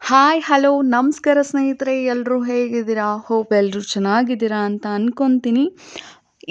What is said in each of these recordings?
Hi hello ನಮಸ್ಕಾರ ಸ್ನೇಹಿತರೆ ಎಲ್ಲರೂ ಹೇಗಿದ್ದೀರಾ? ಹೋಪ್ ಎಲ್ಲರೂ ಚೆನ್ನಾಗಿದ್ದೀರಾ ಅಂತ ಅನ್ಕೊತೀನಿ.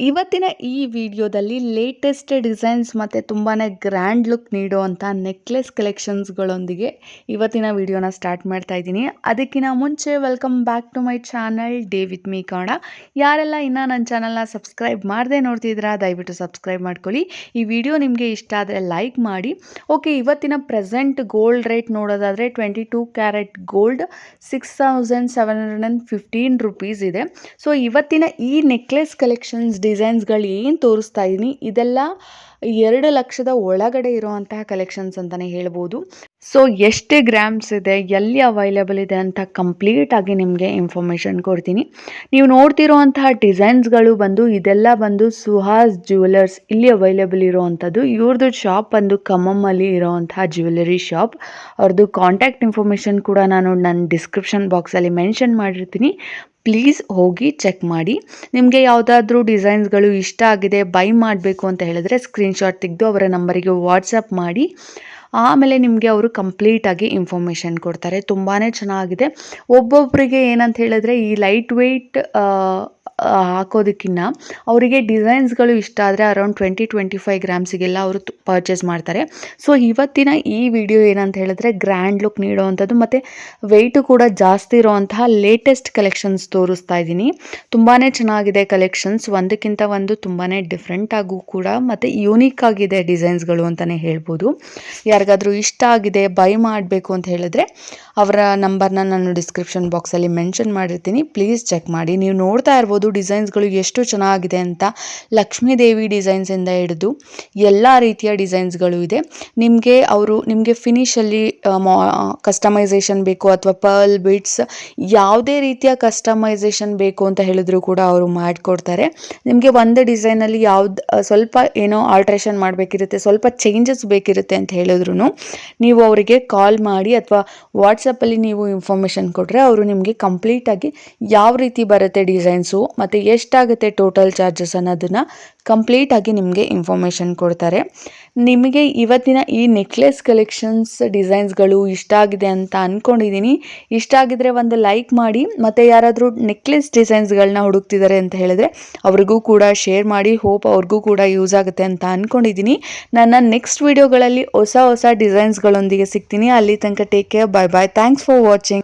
ಇವತ್ತಿನ ಈ ವಿಡಿಯೋದಲ್ಲಿ ಲೇಟೆಸ್ಟ್ ಡಿಸೈನ್ಸ್ ಮತ್ತು ತುಂಬಾ ಗ್ರ್ಯಾಂಡ್ ಲುಕ್ ನೀಡುವಂಥ ನೆಕ್ಲೆಸ್ ಕಲೆಕ್ಷನ್ಸ್ಗಳೊಂದಿಗೆ ಇವತ್ತಿನ ವಿಡಿಯೋನ ಸ್ಟಾರ್ಟ್ ಮಾಡ್ತಾ ಇದ್ದೀನಿ. ಅದಕ್ಕಿಂತ ಮುಂಚೆ welcome back to my channel day with me Kannada. ಯಾರೆಲ್ಲ ಇನ್ನೂ ನನ್ನ ಚಾನಲ್ನ ಸಬ್ಸ್ಕ್ರೈಬ್ ಮಾಡದೆ ನೋಡ್ತಿದ್ದೀರಾ, ದಯವಿಟ್ಟು ಸಬ್ಸ್ಕ್ರೈಬ್ ಮಾಡ್ಕೊಳ್ಳಿ. ಈ ವಿಡಿಯೋ ನಿಮಗೆ ಇಷ್ಟ ಆದರೆ ಲೈಕ್ ಮಾಡಿ. ಓಕೆ ಇವತ್ತಿನ ಪ್ರೆಸೆಂಟ್ ಗೋಲ್ಡ್ ರೇಟ್ ನೋಡೋದಾದರೆ twenty two carat gold six thousand seven hundred and fifteen rupees ಇದೆ. ಸೊ ಇವತ್ತಿನ ಈ ನೆಕ್ಲೆಸ್ ಕಲೆಕ್ಷನ್ಸ್ ಡಿಸೈನ್ಸ್ಗಳು ಏನು ತೋರಿಸ್ತಾ ಇದ್ದೀನಿ ಇದೆಲ್ಲ ಎರಡು ಲಕ್ಷದ ಒಳಗಡೆ ಇರುವಂತಹ ಕಲೆಕ್ಷನ್ಸ್ ಅಂತಲೇ ಹೇಳ್ಬೋದು. ಸೊ ಎಷ್ಟು ಗ್ರಾಮ್ಸ್ ಇದೆ, ಎಲ್ಲಿ ಅವೈಲೇಬಲ್ ಇದೆ ಅಂತ ಕಂಪ್ಲೀಟಾಗಿ ನಿಮಗೆ ಇನ್ಫಾರ್ಮೇಷನ್ ಕೊಡ್ತೀನಿ. ನೀವು ನೋಡ್ತಿರೋವಂತಹ ಡಿಸೈನ್ಸ್ಗಳು ಬಂದು, ಇದೆಲ್ಲ ಬಂದು ಸುಹಾಸ್ ಜ್ಯುವೆಲರ್ಸ್ ಇಲ್ಲಿ ಅವೈಲೇಬಲ್ ಇರೋವಂಥದ್ದು. ಇವ್ರದ್ದು ಶಾಪ್ ಬಂದು ಖಮ್ಮಮ್ಮಲ್ಲಿ ಇರೋವಂತಹ ಜ್ಯುವೆಲರಿ ಶಾಪ್ ಅವ್ರದ್ದು ಕಾಂಟ್ಯಾಕ್ಟ್ ಇನ್ಫಾರ್ಮೇಷನ್ ಕೂಡ ನಾನು ನನ್ನ ಡಿಸ್ಕ್ರಿಪ್ಷನ್ ಬಾಕ್ಸಲ್ಲಿ ಮೆನ್ಷನ್ ಮಾಡಿರ್ತೀನಿ. ಪ್ಲೀಸ್ ಹೋಗಿ ಚೆಕ್ ಮಾಡಿ. ನಿಮಗೆ ಯಾವುದಾದ್ರೂ ಡಿಸೈನ್ಸ್ಗಳು ಇಷ್ಟ ಆಗಿದೆ ಬೈ ಮಾಡಬೇಕು ಅಂತ ಹೇಳಿದ್ರೆ ಸ್ಕ್ರೀನ್ಶಾಟ್ ತೆಗೆದು ಅವರ ನಂಬರಿಗೆ ವಾಟ್ಸಪ್ ಮಾಡಿ. ಆಮೇಲೆ ನಿಮಗೆ ಅವರು ಕಂಪ್ಲೀಟಾಗಿ ಇನ್ಫಾರ್ಮೇಷನ್ ಕೊಡ್ತಾರೆ. ತುಂಬಾ ಚೆನ್ನಾಗಿದೆ. ಒಬ್ಬೊಬ್ಬರಿಗೆ ಏನಂತ ಹೇಳಿದ್ರೆ ಈ ಲೈಟ್ ವೆಯ್ಟ್ ಹಾಕೋದಕ್ಕಿಂತ ಅವರಿಗೆ ಡಿಸೈನ್ಸ್ಗಳು ಇಷ್ಟ ಆದರೆ ಅರೌಂಡ್ ಟ್ವೆಂಟಿ ಟ್ವೆಂಟಿ ಫೈವ್ ಗ್ರಾಮ್ಸಿಗೆಲ್ಲ ಅವರು ಪರ್ಚೇಸ್ ಮಾಡ್ತಾರೆ. ಸೊ ಇವತ್ತಿನ ಈ ವಿಡಿಯೋ ಏನಂತ ಹೇಳಿದ್ರೆ ಗ್ರ್ಯಾಂಡ್ ಲುಕ್ ನೀಡುವಂಥದ್ದು ಮತ್ತು ವೆಯ್ಟು ಕೂಡ ಜಾಸ್ತಿ ಇರುವಂತಹ ಲೇಟೆಸ್ಟ್ ಕಲೆಕ್ಷನ್ಸ್ ತೋರಿಸ್ತಾ ಇದ್ದೀನಿ. ತುಂಬಾ ಚೆನ್ನಾಗಿದೆ ಕಲೆಕ್ಷನ್ಸ್ ಒಂದಕ್ಕಿಂತ ಒಂದು ತುಂಬಾ ಡಿಫ್ರೆಂಟ್ ಆಗೂ ಕೂಡ ಮತ್ತು ಯೂನಿಕ್ ಆಗಿದೆ ಡಿಸೈನ್ಸ್ಗಳು ಅಂತಲೇ ಹೇಳ್ಬೋದು. ಯಾರಿಗಾದರೂ ಇಷ್ಟ ಆಗಿದೆ ಬೈ ಮಾಡಬೇಕು ಅಂತ ಹೇಳಿದ್ರೆ ಅವರ ನಂಬರ್ನ ನಾನು ಡಿಸ್ಕ್ರಿಪ್ಷನ್ ಬಾಕ್ಸಲ್ಲಿ ಮೆನ್ಷನ್ ಮಾಡಿರ್ತೀನಿ. ಪ್ಲೀಸ್ ಚೆಕ್ ಮಾಡಿ. ನೀವು ನೋಡ್ತಾ ಇರ್ಬೋದು ಡಿಸೈನ್ಸ್ಗಳು ಎಷ್ಟು ಚೆನ್ನಾಗಿದೆ ಅಂತ ಲಕ್ಷ್ಮೀ ದೇವಿ ಡಿಸೈನ್ಸಿಂದ ಹಿಡಿದು ಎಲ್ಲ ರೀತಿಯ ಡಿಸೈನ್ಸ್ಗಳು ಇದೆ. ನಿಮಗೆ ಅವರು ನಿಮಗೆ ಫಿನಿಶಲ್ಲಿ ಕಸ್ಟಮೈಸೇಷನ್ ಬೇಕು ಅಥವಾ ಪರ್ಲ್ ಬಿಟ್ಸ್ ಯಾವುದೇ ರೀತಿಯ ಕಸ್ಟಮೈಸೇಷನ್ ಬೇಕು ಅಂತ ಹೇಳಿದ್ರು ಕೂಡ ಅವರು ಮಾಡಿಕೊಡ್ತಾರೆ. ನಿಮಗೆ ಒಂದು ಡಿಸೈನಲ್ಲಿ ಯಾವ್ದು ಸ್ವಲ್ಪ ಏನೋ ಆಲ್ಟ್ರೇಷನ್ ಮಾಡಬೇಕಿರುತ್ತೆ, ಸ್ವಲ್ಪ ಚೇಂಜಸ್ ಬೇಕಿರುತ್ತೆ ಅಂತ ಹೇಳಿದ್ರು ನೀವು ಅವರಿಗೆ ಕಾಲ್ ಮಾಡಿ ಅಥವಾ ವಾಟ್ಸಪ್ಪಲ್ಲಿ ನೀವು ಇನ್ಫಾರ್ಮೇಷನ್ ಕೊಟ್ಟರೆ ಅವರು ನಿಮಗೆ ಕಂಪ್ಲೀಟಾಗಿ ಯಾವ ರೀತಿ ಬರುತ್ತೆ ಡಿಸೈನ್ಸು ಮತ್ತು ಎಷ್ಟಾಗುತ್ತೆ ಟೋಟಲ್ ಚಾರ್ಜಸ್ ಅನ್ನೋದನ್ನು ಕಂಪ್ಲೀಟಾಗಿ ನಿಮಗೆ ಇನ್ಫಾರ್ಮೇಷನ್ ಕೊಡ್ತಾರೆ. ನಿಮಗೆ ಇವತ್ತಿನ ಈ ನೆಕ್ಲೆಸ್ ಕಲೆಕ್ಷನ್ಸ್ ಡಿಸೈನ್ಸ್ಗಳು ಇಷ್ಟ ಆಗಿದೆ ಅಂತ ಅಂದ್ಕೊಂಡಿದ್ದೀನಿ ಇಷ್ಟ ಆಗಿದ್ರೆ ಒಂದು ಲೈಕ್ ಮಾಡಿ, ಮತ್ತು ಯಾರಾದರೂ ನೆಕ್ಲೆಸ್ ಡಿಸೈನ್ಸ್ಗಳನ್ನ ಹುಡುಕ್ತಿದ್ದಾರೆ ಅಂತ ಹೇಳಿದ್ರೆ ಅವ್ರಿಗೂ ಕೂಡ ಶೇರ್ ಮಾಡಿ ಹೋಪ್ ಅವ್ರಿಗೂ ಕೂಡ ಯೂಸ್ ಆಗುತ್ತೆ ಅಂತ ಅಂದ್ಕೊಂಡಿದ್ದೀನಿ ನನ್ನ ನೆಕ್ಸ್ಟ್ ವಿಡಿಯೋಗಳಲ್ಲಿ ಹೊಸ ಹೊಸ ಡಿಸೈನ್ಸ್ಗಳೊಂದಿಗೆ ಸಿಗ್ತೀನಿ. ಅಲ್ಲಿ ತನಕ take care bye bye thanks for watching